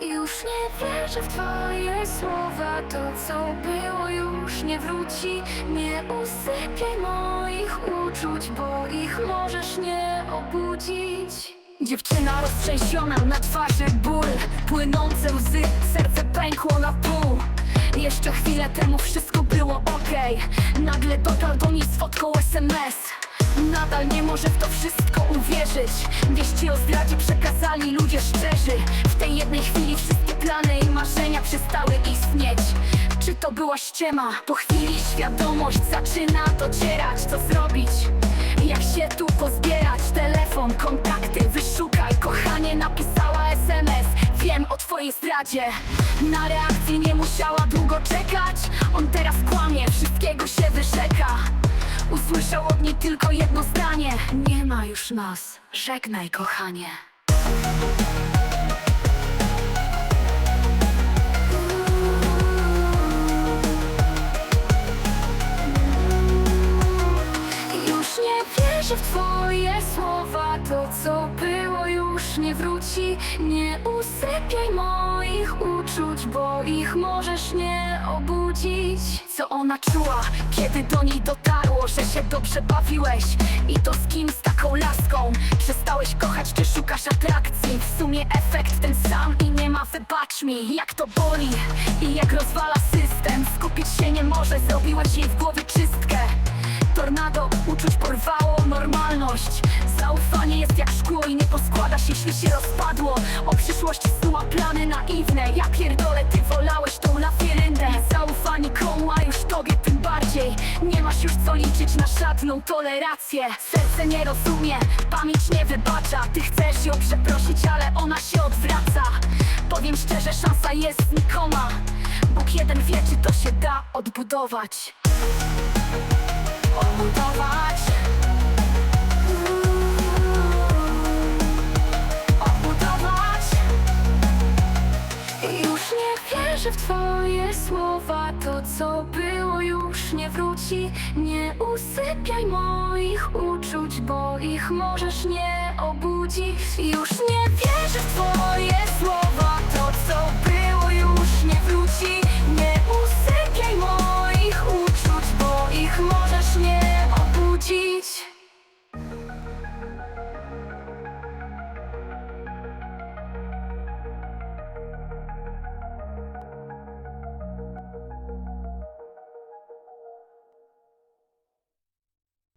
Już nie wierzę w twoje słowa To co było już nie wróci. Nie usypiaj moich uczuć Bo ich możesz nie obudzić. Dziewczyna roztrzęsiona na twarzy ból Płynące łzy, serce pękło na pół. Jeszcze chwilę temu wszystko było okej. Nagle dotarł do niej z SMS Nadal nie może w to wszystko uwierzyć. Wieści o zdradzie przekazali ludzie szczerzy. W tej jednej chwili wszystkie plany i marzenia przestały istnieć. Czy to była ściema? Po chwili świadomość zaczyna docierać. Co zrobić? Jak się tu pozbierać? Telefon, kontakty, wyszukaj. Kochanie napisała SMS Wiem o twojej zdradzie. Na reakcję nie musiała długo czekać. On teraz kłamie, wszystkiego się tylko jedno zdanie. Nie ma już nas, żegnaj kochanie. Już nie wierzę w twoje słowa To co było już nie wróci Nie usypiaj moich uczuć Bo ich możesz nie obudzić. Co ona czuła, kiedy do niej dotarło Że się dobrze bawiłeś? I to z kim, z taką laską. Przestałeś kochać, czy szukasz atrakcji? W sumie efekt ten sam i nie ma. Wybacz mi Jak to boli i jak rozwala system. Skupić się nie może, zrobiłaś jej w głowie czystkę. Tornado uczuć porwało normalność. Zaufanie jest jak i nie poskładasz jeśli się rozpadło. O przyszłości snuła plany naiwne. Ja pierdolę, ty wolałeś tą lafiryndę. Zaufanie komu, a już tobie tym bardziej. Nie masz już co liczyć na żadną tolerację. Serce nie rozumie, pamięć nie wybacza. Ty chcesz ją przeprosić, ale ona się odwraca. Powiem szczerze, szansa jest znikoma Bóg jeden wie, czy to się da Odbudować. Odbudować wierzę w twoje słowa To co było już nie wróci. Nie usypiaj moich uczuć Bo ich możesz nie obudzić. Już nie wierzę w twoje słowa